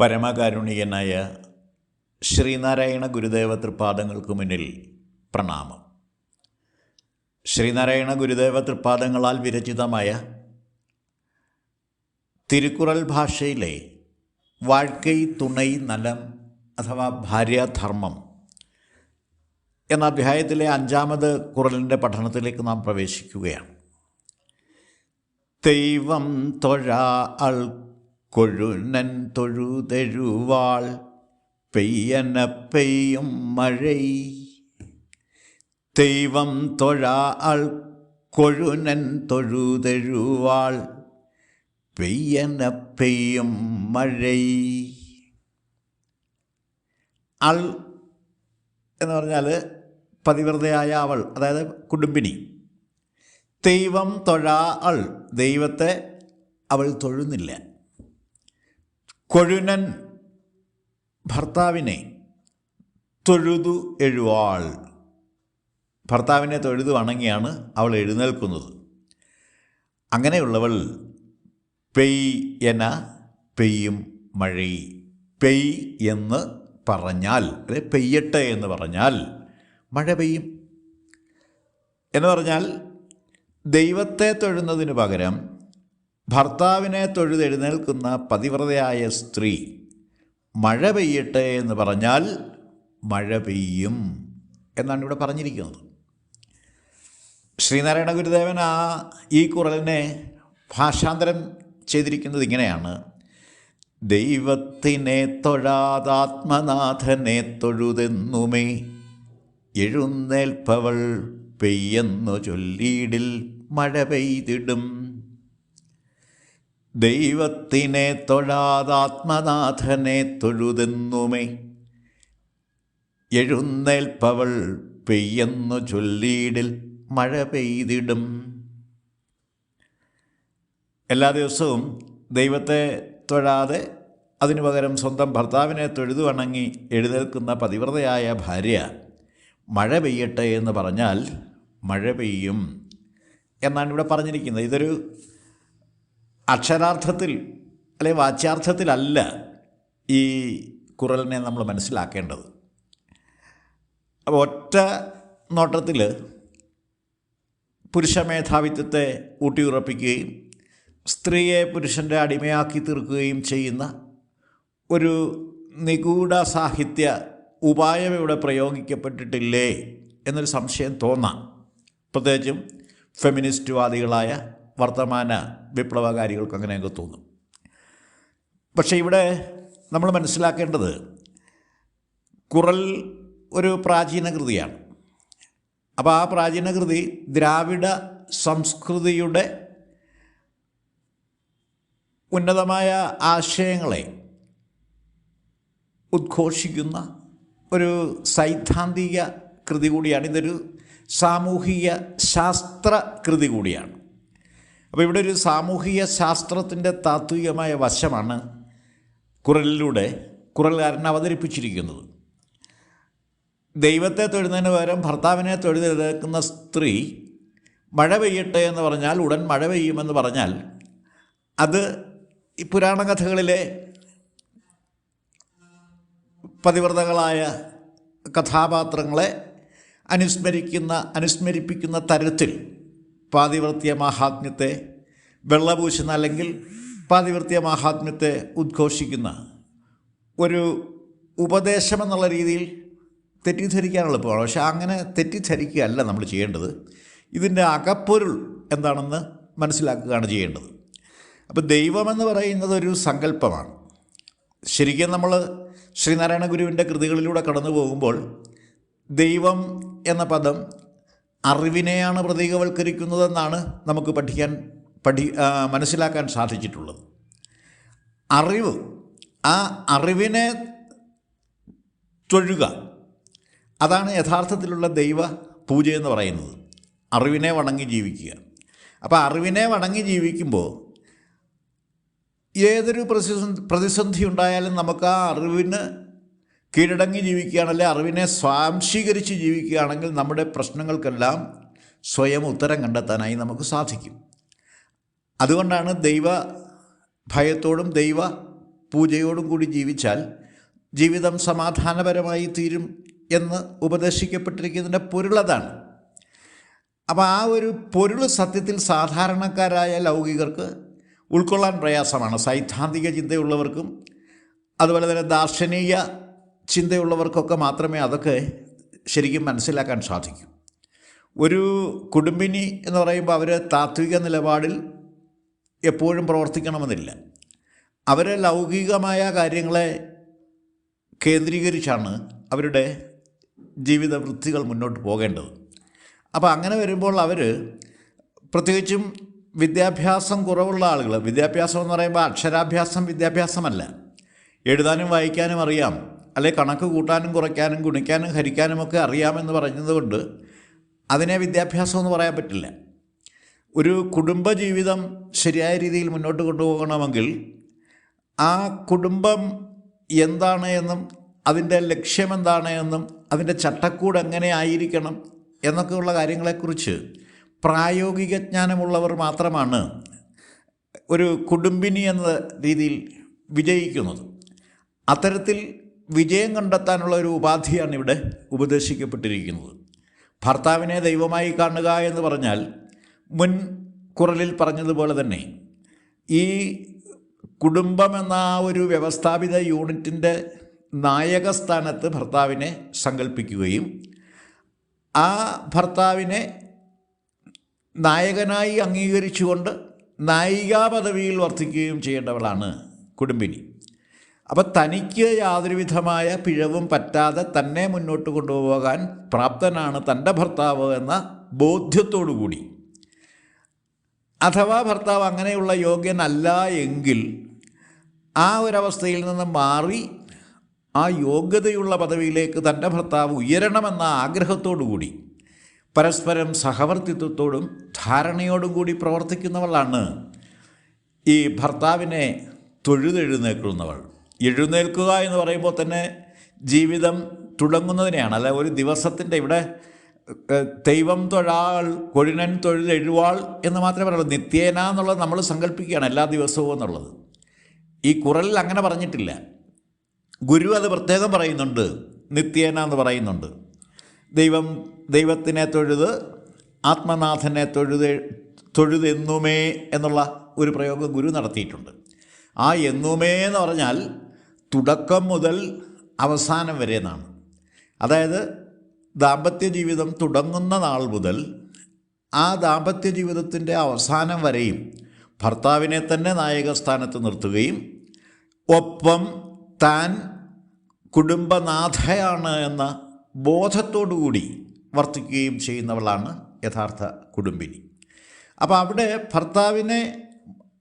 പരമകാരുണികനായ ശ്രീനാരായണ ഗുരുദേവ തൃപ്പാദങ്ങൾക്ക് മുന്നിൽ പ്രണാമം. ശ്രീനാരായണ ഗുരുദേവ തൃപ്പാദങ്ങളാൽ വിരചിതമായ തിരുക്കുറൽ ഭാഷയിലെ വാഴ്ക്കൈ തുണൈ നലം അഥവാ ഭാര്യാധർമ്മം എന്ന അധ്യായത്തിലെ അഞ്ചാമത് കുറലിന്റെ പഠനത്തിലേക്ക് നാം പ്രവേശിക്കുകയാണ്. ദൈവം തൊഴ അൾ കൊഴുനൻ തൊഴുതരുവാൾ പെയ്യന പെയ്യും മഴ. ദൈവം തൊഴാ ആൾ കൊഴുനൻ തൊഴുതരുവാൾ പെയ്യന പെയ്യും മഴ. അൾ എന്ന് പറഞ്ഞാൽ പതിവ്രതയായ അവൾ അതായത് കുടുംബിനി ദൈവം തൊഴാ അൾ ദൈവത്തെ അവൾ തൊഴുന്നില്ല. കൊഴുനൻ ഭർത്താവിനെ തൊഴുതു എഴുവാൾ. ഭർത്താവിനെ തൊഴുതു വണങ്ങിയാണ് അവൾ എഴുന്നേൽക്കുന്നത്. അങ്ങനെയുള്ളവൾ പെയ് എന പെയ്യും മഴ. പെയ് എന്ന് പറഞ്ഞാൽ അല്ലെ പെയ്യട്ടെ എന്ന് പറഞ്ഞാൽ മഴ പെയ്യും. എന്ന് പറഞ്ഞാൽ ദൈവത്തെ തൊഴുന്നതിന് പകരം ഭർത്താവിനെ തൊഴുതെഴുന്നേൽക്കുന്ന പതിവ്രതയായ സ്ത്രീ മഴ പെയ്യട്ടെ എന്ന് പറഞ്ഞാൽ മഴ പെയ്യും എന്നാണ് ഇവിടെ പറഞ്ഞിരിക്കുന്നത്. ശ്രീനാരായണ ഗുരുദേവൻ ആ ഈ കുറലിനെ ഭാഷാന്തരം ചെയ്തിരിക്കുന്നത് ഇങ്ങനെയാണ്. ദൈവത്തിനെ തൊഴാതാത്മനാഥനെ തൊഴുതെന്നുമേ എഴുന്നേൽപ്പവൾ പെയ്യെന്നു ചൊല്ലിയിടിൽ മഴ പെയ്തിടും. ദൈവത്തിനെ തൊഴാതാത്മനാഥനെ തൊഴുതെന്നുമേ. എഴുന്നേൽപ്പവൾ പെയ്യെന്നു ചൊല്ലിയിടിൽ മഴ പെയ്തിടും. എല്ലാ ദിവസവും ദൈവത്തെ തൊഴാതെ അതിനു പകരം സ്വന്തം ഭർത്താവിനെ തൊഴുതു വണങ്ങി എഴുന്നേൽക്കുന്ന പതിവ്രതയായ ഭാര്യ മഴ പെയ്യട്ടെ എന്ന് പറഞ്ഞാൽ മഴ പെയ്യും എന്നാണ് ഇവിടെ പറഞ്ഞിരിക്കുന്നത്. ഇതൊരു അക്ഷരാർത്ഥത്തിൽ അല്ലെ വാച്യാർത്ഥത്തിലല്ല ഈ കുറലിനെ നമ്മൾ മനസ്സിലാക്കേണ്ടത്. അപ്പോൾ ഒറ്റ നോട്ടത്തിൽ പുരുഷ മേധാവിത്വത്തെ ഊട്ടിയുറപ്പിക്കുകയും സ്ത്രീയെ പുരുഷന്റെ അടിമയാക്കി തീർക്കുകയും ചെയ്യുന്ന ഒരു നിഗൂഢ സാഹിത്യ ഉപായം ഇവിടെ പ്രയോഗിക്കപ്പെട്ടിട്ടില്ലേ എന്നൊരു സംശയം തോന്നാം. പ്രത്യേകിച്ചും ഫെമിനിസ്റ്റ്വാദികളായ വർത്തമാന വിപ്ലവകാരികൾക്ക് അങ്ങനെയൊക്കെ തോന്നും. പക്ഷേ ഇവിടെ നമ്മൾ മനസ്സിലാക്കേണ്ടത് കുറൽ ഒരു പ്രാചീന കൃതിയാണ്. അപ്പോൾ ആ പ്രാചീന കൃതി ദ്രാവിഡ സംസ്കൃതിയുടെ ഉന്നതമായ ആശയങ്ങളെ ഉദ്ഘോഷിക്കുന്ന ഒരു സൈദ്ധാന്തിക കൃതി കൂടിയാണ്. ഇതൊരു സാമൂഹിക ശാസ്ത്ര കൃതി കൂടിയാണ്. അപ്പോൾ ഇവിടെ ഒരു സാമൂഹിക ശാസ്ത്രത്തിന്റെ താത്വികമായ വശമാണ് കുറലിലൂടെ കുറൽകാരൻ അവതരിപ്പിച്ചിരിക്കുന്നത്. ദൈവത്തെ തൊഴുന്നതിന് പകരം ഭർത്താവിനെ തൊഴുതെടുക്കുന്ന സ്ത്രീ മഴ പെയ്യട്ടെ എന്ന് പറഞ്ഞാൽ ഉടൻ മഴ പെയ്യുമെന്ന് പറഞ്ഞാൽ അത് ഈ പുരാണ കഥകളിലെ പതിവ്രതകളായ കഥാപാത്രങ്ങളെ അനുസ്മരിക്കുന്ന അനുസ്മരിപ്പിക്കുന്ന തരത്തിൽ പാതിവൃത്യ മാഹാത്മ്യത്തെ വെള്ളപൂശുന്ന അല്ലെങ്കിൽ പാതിവൃത്യ മാഹാത്മ്യത്തെ ഉദ്ഘോഷിക്കുന്ന ഒരു ഉപദേശം എന്നുള്ള രീതിയിൽ തെറ്റിദ്ധരിക്കാൻ എളുപ്പമാണ് പക്ഷേ അങ്ങനെ തെറ്റിദ്ധരിക്കുകയല്ല നമ്മൾ ചെയ്യേണ്ടത്. ഇതിന്റെ അകപ്പൊരുൾ എന്താണെന്ന് മനസ്സിലാക്കുകയാണ് ചെയ്യേണ്ടത്. അപ്പോൾ ദൈവമെന്ന് പറയുന്നത് ഒരു സങ്കല്പമാണ്. ശരിക്കും നമ്മൾ ശ്രീനാരായണ ഗുരുവിന്റെ കൃതികളിലൂടെ കടന്നു പോകുമ്പോൾ ദൈവം എന്ന പദം അറിവിനെയാണ് പ്രതീകവൽക്കരിക്കുന്നതെന്നാണ് നമുക്ക് പഠിക്കാൻ പഠി മനസ്സിലാക്കാൻ സാധിച്ചിട്ടുള്ളത്. അറിവ് ആ അറിവിനെ തൊഴുക അതാണ് യഥാർത്ഥത്തിലുള്ള ദൈവ പൂജ എന്ന് പറയുന്നത്. അറിവിനെ വണങ്ങി ജീവിക്കുക. അപ്പോൾ അറിവിനെ വണങ്ങി ജീവിക്കുമ്പോൾ ഏതൊരു പ്രതിസന്ധി പ്രതിസന്ധി ഉണ്ടായാലും നമുക്ക് ആ അറിവിന് കീഴടങ്ങി ജീവിക്കുകയാണല്ലേ? അറിവിനെ സ്വാംശീകരിച്ച് ജീവിക്കുകയാണെങ്കിൽ നമ്മുടെ പ്രശ്നങ്ങൾക്കെല്ലാം സ്വയം ഉത്തരം കണ്ടെത്താനായി നമുക്ക് സാധിക്കും. അതുകൊണ്ടാണ് ദൈവ ഭയത്തോടും ദൈവ പൂജയോടും കൂടി ജീവിച്ചാൽ ജീവിതം സമാധാനപരമായി തീരും എന്ന് ഉപദേശിക്കപ്പെട്ടിരിക്കുന്നതിന്റെ പൊരുളതാണ് അപ്പോൾ ആ ഒരു പൊരുൾ സത്യത്തിൽ സാധാരണക്കാരായ ലൗകികർക്ക് ഉൾക്കൊള്ളാൻ പ്രയാസമാണ്. സൈദ്ധാന്തിക ചിന്തയുള്ളവർക്കും അതുപോലെ തന്നെ ദാർശനിക ചിന്തയുള്ളവർക്കൊക്കെ മാത്രമേ അതൊക്കെ ശരിക്കും മനസ്സിലാക്കാൻ സാധിക്കൂ. ഒരു കുടുംബിനി എന്ന് പറയുമ്പോൾ അവർ താത്വിക നിലപാടിൽ എപ്പോഴും പ്രവർത്തിക്കണമെന്നില്ല. അവർ ലൗകികമായ കാര്യങ്ങളെ കേന്ദ്രീകരിച്ചാണ് അവരുടെ ജീവിത വൃത്തികൾ മുന്നോട്ട് പോകേണ്ടത്. അപ്പോൾ അങ്ങനെ വരുമ്പോൾ അവർ പ്രത്യേകിച്ചും വിദ്യാഭ്യാസം കുറവുള്ള ആളുകൾ വിദ്യാഭ്യാസം എന്ന് പറയുമ്പോൾ അക്ഷരാഭ്യാസം വിദ്യാഭ്യാസമല്ല. എഴുതാനും വായിക്കാനും അറിയാം. അല്ലെ കണക്ക് കൂട്ടാനും കുറയ്ക്കാനും ഗുണിക്കാനും ഹരിക്കാനും ഒക്കെ അറിയാമെന്ന് പറഞ്ഞതുകൊണ്ട് അതിനെ വിദ്യാഭ്യാസം എന്ന് പറയാൻ പറ്റില്ല. ഒരു കുടുംബജീവിതം ശരിയായ രീതിയിൽ മുന്നോട്ട് കൊണ്ടുപോകണമെങ്കിൽ ആ കുടുംബം എന്താണ് എന്നും അതിന്റെ ലക്ഷ്യമെന്താണ് എന്നും അതിന്റെ ചട്ടക്കൂട് എങ്ങനെ ആയിരിക്കണം എന്നൊക്കെയുള്ള കാര്യങ്ങളെക്കുറിച്ച് പ്രായോഗിക ജ്ഞാനമുള്ളവർ മാത്രമാണ് ഒരു കുടുംബിനി എന്ന രീതിയിൽ വിജയിക്കുന്നത്. അത്തരത്തിൽ വിജയം കണ്ടെത്താനുള്ള ഒരു ഉപാധിയാണ് ഇവിടെ ഉപദേശിക്കപ്പെട്ടിരിക്കുന്നത്. ഭർത്താവിനെ ദൈവമായി കാണുക എന്ന് പറഞ്ഞാൽ മുൻ കുറലിൽ പറഞ്ഞതുപോലെ തന്നെ ഈ കുടുംബം എന്ന ആ ഒരു വ്യവസ്ഥാപിത യൂണിറ്റിന്റെ നായകസ്ഥാനത്ത് ഭർത്താവിനെ സങ്കല്പിക്കുകയും ആ ഭർത്താവിനെ നായകനായി അംഗീകരിച്ചുകൊണ്ട് നായികാ പദവിയിൽ വർദ്ധിക്കുകയും ചെയ്യേണ്ടവളാണ് കുടുംബിനി. അപ്പം തനിക്ക് യാതൊരുവിധമായ പിഴവും പറ്റാതെ തന്നെ മുന്നോട്ട് കൊണ്ടുപോകാൻ പ്രാപ്തനാണ് തന്റെ ഭർത്താവ് എന്ന ബോധ്യത്തോടു കൂടി. അഥവാ ഭർത്താവ് അങ്ങനെയുള്ള യോഗ്യനല്ല എങ്കിൽ ആ ഒരവസ്ഥയിൽ നിന്ന് മാറി ആ യോഗ്യതയുള്ള പദവിയിലേക്ക് തന്റെ ഭർത്താവ് ഉയരണമെന്ന ആഗ്രഹത്തോടു കൂടി പരസ്പരം സഹവർത്തിത്വത്തോടും ധാരണയോടും കൂടി പ്രവർത്തിക്കുന്നവളാണ് ഈ ഭർത്താവിനെ തൊഴുതെഴുന്നേൽക്കുന്നവൾ. എഴുന്നേൽക്കുക എന്ന് പറയുമ്പോൾ തന്നെ ജീവിതം തുടങ്ങുന്നതിനെയാണ്. അല്ല ഒരു ദിവസത്തിന്റെ ഇവിടെ ദൈവം തൊഴാൾ കൊഴിനൻ തൊഴിലെഴുവാൾ എന്ന് മാത്രമേ പറയുള്ളൂ. നിത്യേന എന്നുള്ളത് നമ്മൾ സങ്കല്പിക്കുകയാണ് എല്ലാ ദിവസവും എന്നുള്ളത്. ഈ കുറലിൽ അങ്ങനെ പറഞ്ഞിട്ടില്ല. ഗുരു അത് പ്രത്യേകം പറയുന്നുണ്ട്. നിത്യേന എന്ന് പറയുന്നുണ്ട്. ദൈവം ദൈവത്തിനെ തൊഴുത് ആത്മനാഥനെ തൊഴുത് തൊഴുതെന്നുമേ എന്നുള്ള ഒരു പ്രയോഗം ഗുരു നടത്തിയിട്ടുണ്ട്. ആ എന്നുമേ എന്ന് പറഞ്ഞാൽ തുടക്കം മുതൽ അവസാനം വരെ എന്നാണ്. അതായത് ദാമ്പത്യ ജീവിതം തുടങ്ങുന്ന നാൾ മുതൽ ആ ദാമ്പത്യ ജീവിതത്തിന്റെ അവസാനം വരെയും ഭർത്താവിനെ തന്നെ നായക സ്ഥാനത്ത് നിർത്തുകയും ഒപ്പം താൻ കുടുംബനാഥയാണ് എന്ന ബോധത്തോടുകൂടി വർത്തിക്കുകയും ചെയ്യുന്നവളാണ് യഥാർത്ഥ കുടുംബിനി. അപ്പോൾ അവിടെ ഭർത്താവിനെ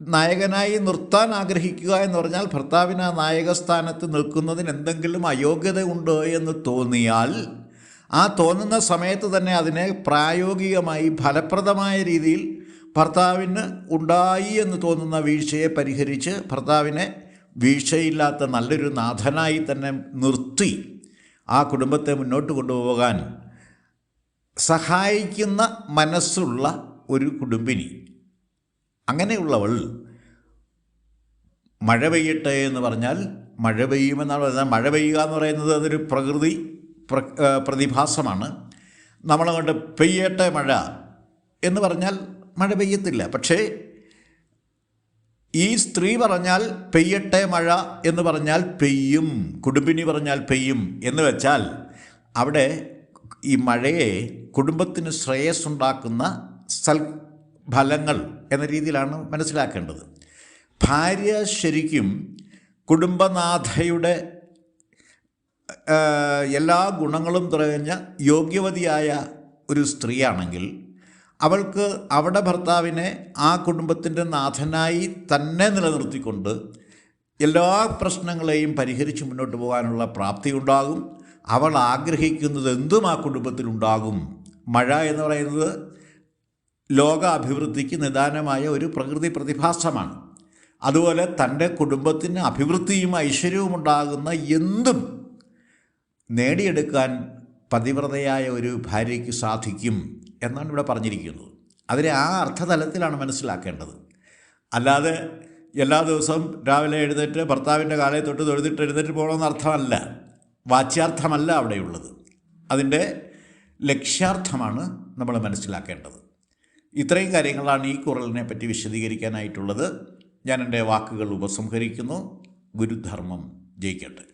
നായകനായി നിർത്താൻ ആഗ്രഹിക്കുക എന്ന് പറഞ്ഞാൽ ഭർത്താവിന് ആ നായകസ്ഥാനത്ത് നിൽക്കുന്നതിന് എന്തെങ്കിലും അയോഗ്യത ഉണ്ടോ എന്ന് തോന്നിയാൽ ആ തോന്നുന്ന സമയത്ത് തന്നെ അതിനെ പ്രായോഗികമായി ഫലപ്രദമായ രീതിയിൽ ഭർത്താവിന് ഉണ്ടായി എന്ന് തോന്നുന്ന വീഴ്ചയെ പരിഹരിച്ച് ഭർത്താവിനെ വീഴ്ചയില്ലാത്ത നല്ലൊരു നാഥനായി തന്നെ നിർത്തി ആ കുടുംബത്തെ മുന്നോട്ട് കൊണ്ടുപോകാൻ സഹായിക്കുന്ന മനസ്സുള്ള ഒരു കുടുംബിനി. അങ്ങനെയുള്ളവൾ മഴ പെയ്യട്ടെ എന്ന് പറഞ്ഞാൽ മഴ പെയ്യുമെന്നാണ് പറയുന്നത്. മഴ പെയ്യുക എന്ന് പറയുന്നത് അതൊരു പ്രകൃതി പ്രതിഭാസമാണ്. നമ്മളങ്ങോട്ട് പെയ്യട്ടെ മഴ എന്ന് പറഞ്ഞാൽ മഴ പെയ്യത്തില്ല. പക്ഷേ ഈ സ്ത്രീ പറഞ്ഞാൽ പെയ്യട്ടെ മഴ എന്ന് പറഞ്ഞാൽ പെയ്യും. കുടുംബിനി പറഞ്ഞാൽ പെയ്യും എന്ന് വെച്ചാൽ അവിടെ ഈ മഴയെ കുടുംബത്തിന് ശ്രേയസ് ഉണ്ടാക്കുന്ന സൽ ഫലങ്ങൾ എന്ന രീതിയിലാണ് മനസ്സിലാക്കേണ്ടത്. ഭാര്യ ശരിക്കും കുടുംബനാഥയുടെ എല്ലാ ഗുണങ്ങളും തികഞ്ഞ യോഗ്യവതിയായ ഒരു സ്ത്രീയാണെങ്കിൽ അവൾക്ക് അവിടെ ഭർത്താവിനെ ആ കുടുംബത്തിന്റെ നാഥനായി തന്നെ നിലനിർത്തിക്കൊണ്ട് എല്ലാ പ്രശ്നങ്ങളെയും പരിഹരിച്ച് മുന്നോട്ട് പോകാനുള്ള പ്രാപ്തി ഉണ്ടാകും. അവൾ ആഗ്രഹിക്കുന്നത് എന്തും ആ കുടുംബത്തിലുണ്ടാകും. മഴ എന്ന് പറയുന്നത് ലോക അഭിവൃദ്ധിക്ക് നിദാനമായ ഒരു പ്രകൃതി പ്രതിഭാസമാണ്. അതുപോലെ തന്റെ കുടുംബത്തിന് അഭിവൃദ്ധിയും ഐശ്വര്യവും ഉണ്ടാകുന്ന എന്തും നേടിയെടുക്കാൻ പതിവ്രതയായ ഒരു ഭാര്യയ്ക്ക് സാധിക്കും എന്നാണ് ഇവിടെ പറഞ്ഞിരിക്കുന്നത്. അതിനെ ആ അർത്ഥതലത്തിലാണ് മനസ്സിലാക്കേണ്ടത്. അല്ലാതെ എല്ലാ ദിവസവും രാവിലെ എഴുന്നേറ്റ് ഭർത്താവിന്റെ കാലയെ തൊട്ട് തൊഴുതിട്ട് എഴുന്നേറ്റ് പോകണമെന്ന് അർത്ഥമല്ല. വാച്യാർത്ഥമല്ല അവിടെയുള്ളത്. അതിന്റെ ലക്ഷ്യാർത്ഥമാണ് നമ്മൾ മനസ്സിലാക്കേണ്ടത്. ഇത്രയും കാര്യങ്ങളാണ് ഈ കുറലിനെ പറ്റി വിശദീകരിക്കാനായിട്ടുള്ളത്. ഞാൻ എന്റെ വാക്കുകൾ ഉപസംഹരിക്കുന്നു. ഗുരുധർമ്മം ജയിക്കട്ടെ.